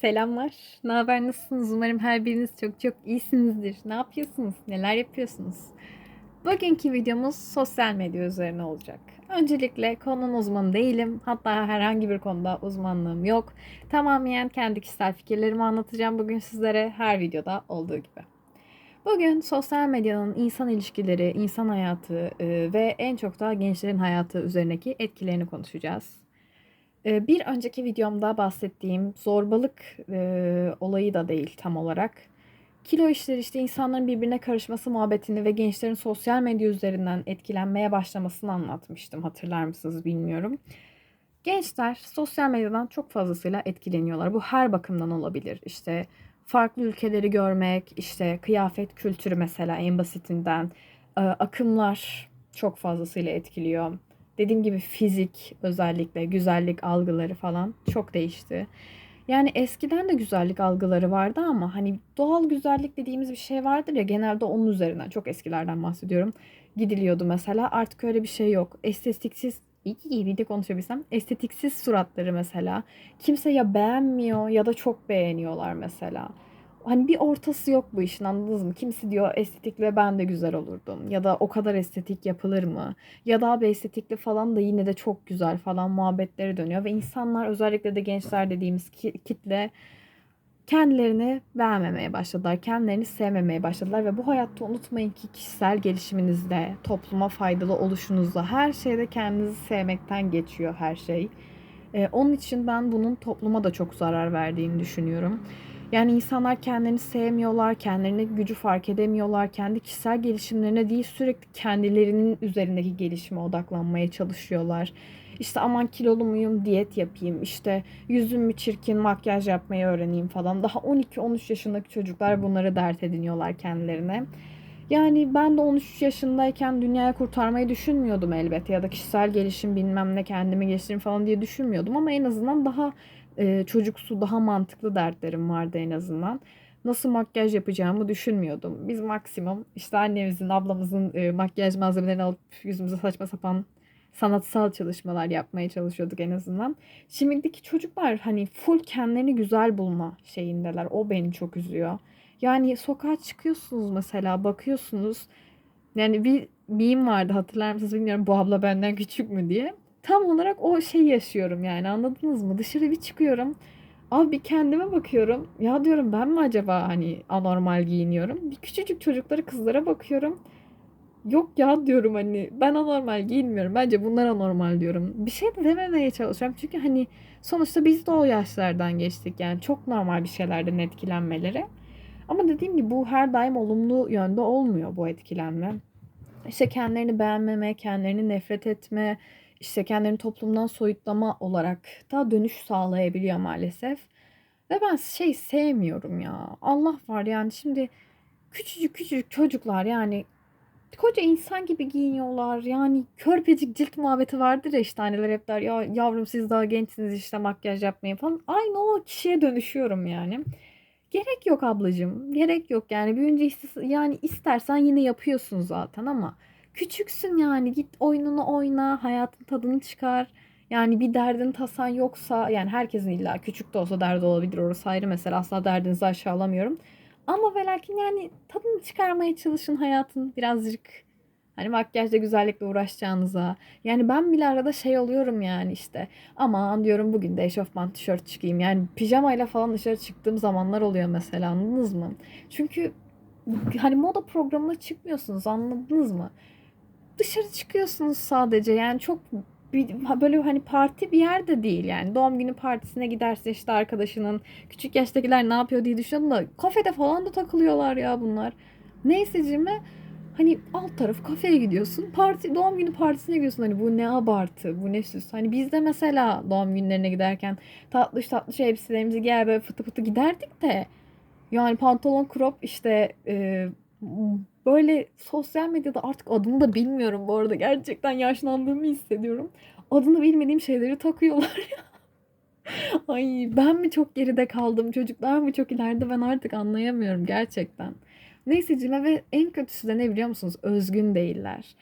Selamlar. Ne haber? Nasılsınız? Umarım her biriniz çok çok iyisinizdir. Ne yapıyorsunuz? Neler yapıyorsunuz? Bugünkü videomuz sosyal medya üzerine olacak. Öncelikle konunun uzmanı değilim. Hatta herhangi bir konuda uzmanlığım yok. Tamamen kendi kişisel fikirlerimi anlatacağım bugün sizlere her videoda olduğu gibi. Bugün sosyal medyanın insan ilişkileri, insan hayatı e, ve en çok da gençlerin hayatı üzerindeki etkilerini konuşacağız. E, Bir önceki videomda bahsettiğim zorbalık e, olayı da değil tam olarak. Kilo işleri işte insanların birbirine karışması muhabbetini ve gençlerin sosyal medya üzerinden etkilenmeye başlamasını anlatmıştım. Hatırlar mısınız bilmiyorum. Gençler sosyal medyadan çok fazlasıyla etkileniyorlar. Bu her bakımdan olabilir. İşte farklı ülkeleri görmek, işte kıyafet kültürü mesela en basitinden, e, akımlar çok fazlasıyla etkiliyor. Dediğim gibi fizik özellikle güzellik algıları falan çok değişti. Yani eskiden de güzellik algıları vardı ama hani doğal güzellik dediğimiz bir şey vardır ya genelde onun üzerinden çok eskilerden bahsediyorum. Gidiliyordu mesela artık öyle bir şey yok. Estetiksiz iyi bir de konuşabilsem estetiksiz suratları mesela kimse ya beğenmiyor ya da çok beğeniyorlar mesela. Hani bir ortası yok bu işin anladınız mı? Kimisi diyor estetikle ben de güzel olurdum. Ya da o kadar estetik yapılır mı? Ya da abi estetikli falan da yine de çok güzel falan muhabbetleri dönüyor. Ve insanlar özellikle de gençler dediğimiz kitle kendilerini beğenmemeye başladılar. Kendilerini sevmemeye başladılar. Ve bu hayatta unutmayın ki kişisel gelişiminizde, topluma faydalı oluşunuzda her şeyde kendinizi sevmekten geçiyor her şey. Ee, onun için ben bunun topluma da çok zarar verdiğini düşünüyorum. Yani insanlar kendilerini sevmiyorlar, kendilerine gücü fark edemiyorlar, kendi kişisel gelişimlerine değil sürekli kendilerinin üzerindeki gelişime odaklanmaya çalışıyorlar. İşte aman kilolu muyum diyet yapayım, işte yüzüm mü çirkin makyaj yapmayı öğreneyim falan. Daha 12-13 yaşındaki çocuklar bunları dert ediniyorlar kendilerine. Yani ben de 13 yaşındayken dünyayı kurtarmayı düşünmüyordum elbette ya da kişisel gelişim bilmem ne kendimi geliştireyim falan diye düşünmüyordum ama en azından daha e, çocuksu daha mantıklı dertlerim vardı en azından. Nasıl makyaj yapacağımı düşünmüyordum. Biz maksimum işte annemizin, ablamızın e, makyaj malzemelerini alıp yüzümüze saçma sapan sanatsal çalışmalar yapmaya çalışıyorduk en azından. Şimdiki çocuklar hani full kendilerini güzel bulma şeyindeler. O beni çok üzüyor. Yani sokağa çıkıyorsunuz mesela bakıyorsunuz. Yani bir meme vardı hatırlar mısınız bilmiyorum bu abla benden küçük mü diye tam olarak o şey yaşıyorum yani anladınız mı? Dışarı bir çıkıyorum. Abi bir kendime bakıyorum. Ya diyorum ben mi acaba hani anormal giyiniyorum? Bir küçücük çocuklara kızlara bakıyorum. Yok ya diyorum hani ben anormal giyinmiyorum. Bence bunlar anormal diyorum. Bir şey de dememeye çalışıyorum. Çünkü hani sonuçta biz de o yaşlardan geçtik. Yani çok normal bir şeylerden etkilenmeleri. Ama dediğim gibi bu her daim olumlu yönde olmuyor bu etkilenme. İşte kendilerini beğenmeme, kendilerini nefret etme, işte kendini toplumdan soyutlama olarak da dönüş sağlayabiliyor maalesef. Ve ben şey sevmiyorum ya. Allah var yani şimdi küçücük küçücük çocuklar yani koca insan gibi giyiniyorlar. Yani körpecik cilt muhabbeti vardır ya işte anneler hep der ya yavrum siz daha gençsiniz işte makyaj yapmayın falan. Aynı o kişiye dönüşüyorum yani. Gerek yok ablacığım. Gerek yok yani büyünce yani istersen yine yapıyorsun zaten ama Küçüksün yani git oyununu oyna, hayatın tadını çıkar. Yani bir derdin tasan yoksa yani herkesin illa küçük de olsa derdi olabilir orası ayrı mesela asla derdinizi aşağılamıyorum. Ama ve lakin yani tadını çıkarmaya çalışın hayatın birazcık. Hani makyajla güzellikle uğraşacağınıza. Yani ben bile arada şey oluyorum yani işte. Aman diyorum bugün de eşofman tişört çıkayım. Yani pijamayla falan dışarı çıktığım zamanlar oluyor mesela anladınız mı? Çünkü hani moda programına çıkmıyorsunuz anladınız mı? Dışarı çıkıyorsunuz sadece. Yani çok bir, böyle hani parti bir yerde değil yani. Doğum günü partisine gidersin işte arkadaşının küçük yaştakiler ne yapıyor diye düşünüyordum da kafede falan da takılıyorlar ya bunlar. Neyseciğime hani alt tarafı kafeye gidiyorsun. Parti doğum günü partisine gidiyorsun. Hani bu ne abartı, bu ne süs. Hani biz de mesela doğum günlerine giderken tatlış tatlış elbiselerimizi giyer böyle fıtı fıtı giderdik de yani pantolon crop işte e, böyle sosyal medyada artık adını da bilmiyorum bu arada. Gerçekten yaşlandığımı hissediyorum. Adını bilmediğim şeyleri takıyorlar ya. Ay ben mi çok geride kaldım? Çocuklar mı çok ileride? Ben artık anlayamıyorum gerçekten. Neyse Cime ve en kötüsü de ne biliyor musunuz? Özgün değiller.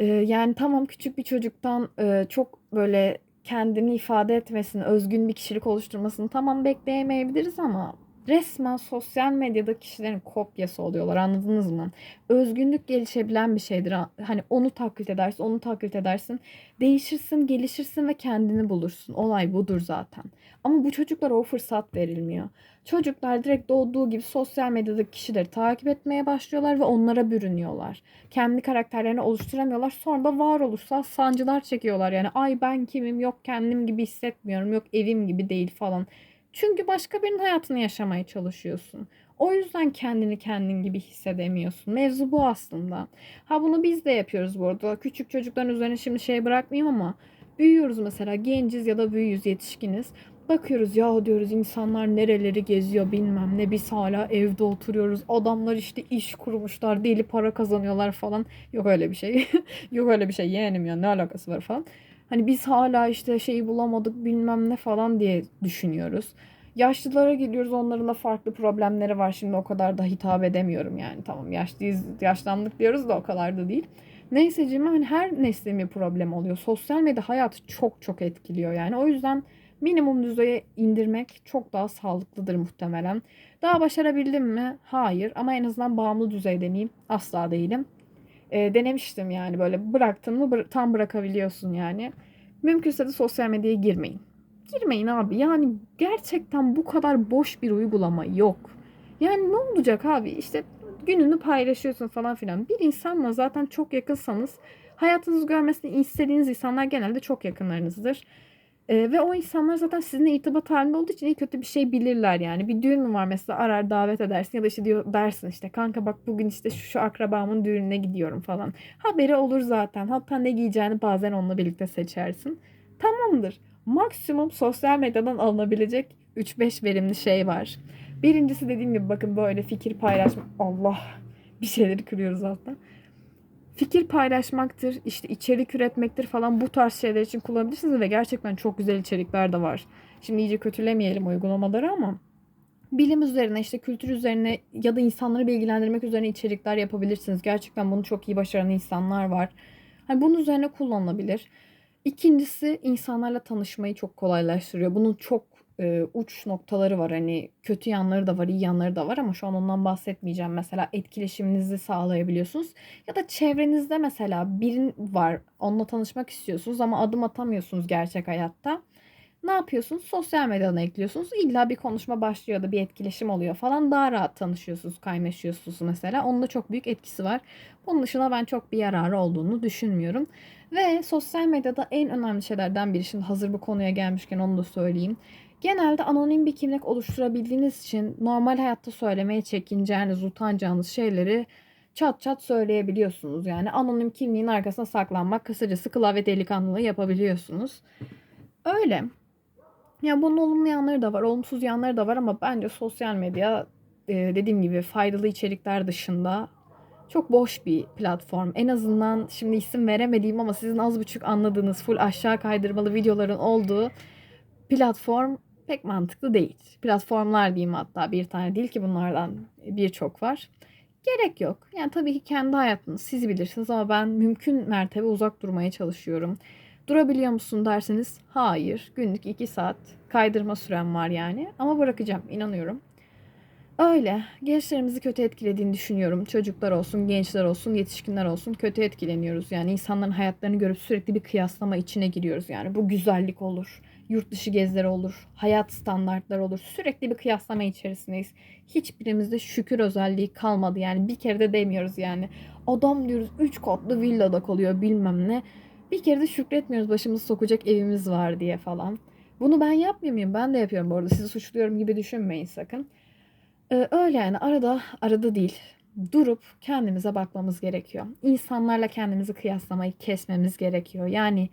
Ee, yani tamam küçük bir çocuktan e, çok böyle kendini ifade etmesini, özgün bir kişilik oluşturmasını tamam bekleyemeyebiliriz ama resmen sosyal medyada kişilerin kopyası oluyorlar anladınız mı? Özgünlük gelişebilen bir şeydir. Hani onu taklit edersin, onu taklit edersin. Değişirsin, gelişirsin ve kendini bulursun. Olay budur zaten. Ama bu çocuklara o fırsat verilmiyor. Çocuklar direkt doğduğu gibi sosyal medyadaki kişileri takip etmeye başlıyorlar ve onlara bürünüyorlar. Kendi karakterlerini oluşturamıyorlar. Sonra da varoluşsal sancılar çekiyorlar. Yani ay ben kimim yok kendim gibi hissetmiyorum yok evim gibi değil falan. Çünkü başka birinin hayatını yaşamaya çalışıyorsun. O yüzden kendini kendin gibi hissedemiyorsun. Mevzu bu aslında. Ha bunu biz de yapıyoruz bu arada. Küçük çocukların üzerine şimdi şey bırakmayayım ama büyüyoruz mesela genciz ya da büyüyüz yetişkiniz. Bakıyoruz ya diyoruz insanlar nereleri geziyor bilmem ne biz hala evde oturuyoruz. Adamlar işte iş kurmuşlar deli para kazanıyorlar falan. Yok öyle bir şey. Yok öyle bir şey yeğenim ya ne alakası var falan. Hani biz hala işte şeyi bulamadık bilmem ne falan diye düşünüyoruz. Yaşlılara gidiyoruz onların da farklı problemleri var. Şimdi o kadar da hitap edemiyorum yani. Tamam yaşlıyız, yaşlandık diyoruz da o kadar da değil. Neyse hani her neslin bir problem oluyor. Sosyal medya hayatı çok çok etkiliyor yani. O yüzden minimum düzeye indirmek çok daha sağlıklıdır muhtemelen. Daha başarabildim mi? Hayır. Ama en azından bağımlı düzeyde miyim? Asla değilim. E, denemiştim yani böyle bıraktın mı bıra- tam bırakabiliyorsun yani. Mümkünse de sosyal medyaya girmeyin. Girmeyin abi. Yani gerçekten bu kadar boş bir uygulama yok. Yani ne olacak abi? İşte gününü paylaşıyorsun falan filan. Bir insanla zaten çok yakınsanız hayatınızı görmesini istediğiniz insanlar genelde çok yakınlarınızdır. Ee, ve o insanlar zaten sizinle irtibat halinde olduğu için iyi kötü bir şey bilirler yani. Bir düğün mü var mesela arar davet edersin ya da işte diyor dersin işte kanka bak bugün işte şu, şu akrabamın düğününe gidiyorum falan. Haberi olur zaten. Hatta ne giyeceğini bazen onunla birlikte seçersin. Tamamdır. Maksimum sosyal medyadan alınabilecek 3-5 verimli şey var. Birincisi dediğim gibi bakın böyle fikir paylaşma. Allah bir şeyleri kırıyoruz hatta fikir paylaşmaktır, işte içerik üretmektir falan bu tarz şeyler için kullanabilirsiniz ve gerçekten çok güzel içerikler de var. Şimdi iyice kötülemeyelim uygulamaları ama bilim üzerine işte kültür üzerine ya da insanları bilgilendirmek üzerine içerikler yapabilirsiniz. Gerçekten bunu çok iyi başaran insanlar var. Hani bunun üzerine kullanılabilir. İkincisi insanlarla tanışmayı çok kolaylaştırıyor. Bunun çok e, uç noktaları var. Hani kötü yanları da var, iyi yanları da var ama şu an ondan bahsetmeyeceğim. Mesela etkileşiminizi sağlayabiliyorsunuz. Ya da çevrenizde mesela birin var. Onunla tanışmak istiyorsunuz ama adım atamıyorsunuz gerçek hayatta. Ne yapıyorsunuz? Sosyal medyadan ekliyorsunuz. İlla bir konuşma başlıyor da bir etkileşim oluyor falan. Daha rahat tanışıyorsunuz, kaynaşıyorsunuz mesela. Onun da çok büyük etkisi var. Bunun dışında ben çok bir yararı olduğunu düşünmüyorum. Ve sosyal medyada en önemli şeylerden biri. Şimdi hazır bu konuya gelmişken onu da söyleyeyim. Genelde anonim bir kimlik oluşturabildiğiniz için normal hayatta söylemeye çekineceğiniz, utanacağınız şeyleri çat çat söyleyebiliyorsunuz. Yani anonim kimliğin arkasına saklanmak, kısacası klavye delikanlılığı yapabiliyorsunuz. Öyle. Ya bunun olumlu yanları da var, olumsuz yanları da var ama bence sosyal medya e, dediğim gibi faydalı içerikler dışında çok boş bir platform. En azından şimdi isim veremediğim ama sizin az buçuk anladığınız full aşağı kaydırmalı videoların olduğu platform pek mantıklı değil. Platformlar diyeyim hatta bir tane değil ki bunlardan birçok var. Gerek yok. Yani tabii ki kendi hayatınız siz bilirsiniz ama ben mümkün mertebe uzak durmaya çalışıyorum. Durabiliyor musun derseniz hayır. Günlük 2 saat kaydırma sürem var yani. Ama bırakacağım inanıyorum. Öyle. Gençlerimizi kötü etkilediğini düşünüyorum. Çocuklar olsun, gençler olsun, yetişkinler olsun kötü etkileniyoruz. Yani insanların hayatlarını görüp sürekli bir kıyaslama içine giriyoruz. Yani bu güzellik olur yurt dışı gezileri olur, hayat standartları olur. Sürekli bir kıyaslama içerisindeyiz. Hiçbirimizde şükür özelliği kalmadı. Yani bir kere de demiyoruz yani. Adam diyoruz 3 katlı villada kalıyor bilmem ne. Bir kere de şükretmiyoruz başımızı sokacak evimiz var diye falan. Bunu ben yapmıyor muyum? Ben de yapıyorum bu arada. Sizi suçluyorum gibi düşünmeyin sakın. Ee, öyle yani arada arada değil. Durup kendimize bakmamız gerekiyor. İnsanlarla kendimizi kıyaslamayı kesmemiz gerekiyor. Yani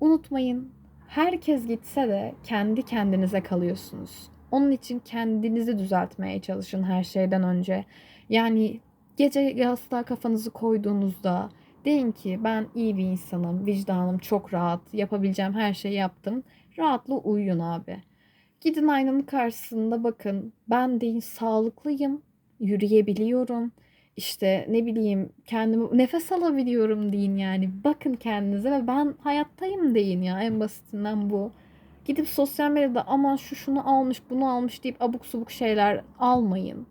unutmayın herkes gitse de kendi kendinize kalıyorsunuz. Onun için kendinizi düzeltmeye çalışın her şeyden önce. Yani gece yastığa kafanızı koyduğunuzda deyin ki ben iyi bir insanım, vicdanım çok rahat, yapabileceğim her şeyi yaptım. Rahatla uyuyun abi. Gidin aynanın karşısında bakın. Ben deyin sağlıklıyım, yürüyebiliyorum. İşte ne bileyim kendimi nefes alabiliyorum deyin yani. Bakın kendinize ve ben hayattayım deyin ya en basitinden bu. Gidip sosyal medyada aman şu şunu almış bunu almış deyip abuk subuk şeyler almayın.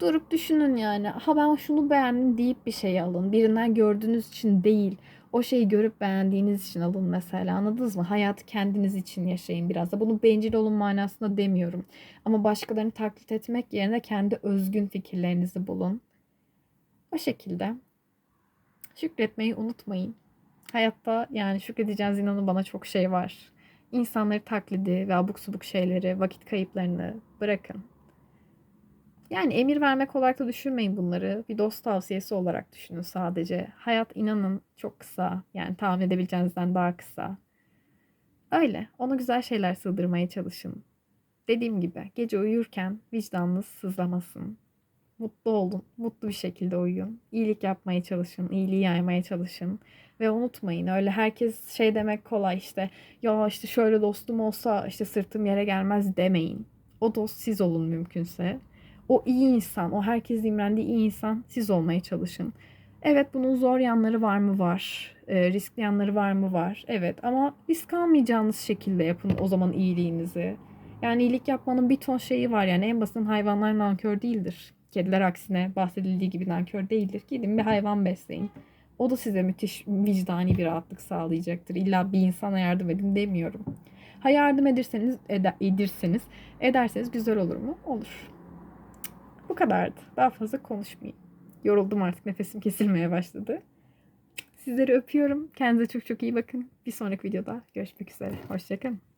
Durup düşünün yani. Ha ben şunu beğendim deyip bir şey alın. Birinden gördüğünüz için değil. O şeyi görüp beğendiğiniz için alın mesela. Anladınız mı? Hayatı kendiniz için yaşayın biraz da. Bunu bencil olun manasında demiyorum. Ama başkalarını taklit etmek yerine kendi özgün fikirlerinizi bulun. O şekilde. Şükretmeyi unutmayın. Hayatta yani şükredeceğiniz inanın bana çok şey var. İnsanları taklidi ve abuk subuk şeyleri, vakit kayıplarını bırakın. Yani emir vermek olarak da düşünmeyin bunları. Bir dost tavsiyesi olarak düşünün sadece. Hayat inanın çok kısa. Yani tahmin edebileceğinizden daha kısa. Öyle. Ona güzel şeyler sığdırmaya çalışın. Dediğim gibi gece uyurken vicdanınız sızlamasın. Mutlu olun. Mutlu bir şekilde uyuyun. İyilik yapmaya çalışın. iyiliği yaymaya çalışın. Ve unutmayın öyle herkes şey demek kolay işte. Ya işte şöyle dostum olsa işte sırtım yere gelmez demeyin. O dost siz olun mümkünse. O iyi insan, o herkes imrendiği iyi insan siz olmaya çalışın. Evet bunun zor yanları var mı? Var. E, riskli yanları var mı? Var. Evet ama risk almayacağınız şekilde yapın o zaman iyiliğinizi. Yani iyilik yapmanın bir ton şeyi var yani en basın hayvanlar nankör değildir. Kediler aksine bahsedildiği gibi nankör değildir. Gidin bir hayvan besleyin. O da size müthiş vicdani bir rahatlık sağlayacaktır. İlla bir insana yardım edin demiyorum. Ha yardım ederseniz, eder, edirseniz, ederseniz güzel olur mu? Olur. Bu kadardı. Daha fazla konuşmayayım. Yoruldum artık. Nefesim kesilmeye başladı. Sizleri öpüyorum. Kendinize çok çok iyi bakın. Bir sonraki videoda görüşmek üzere. Hoşçakalın.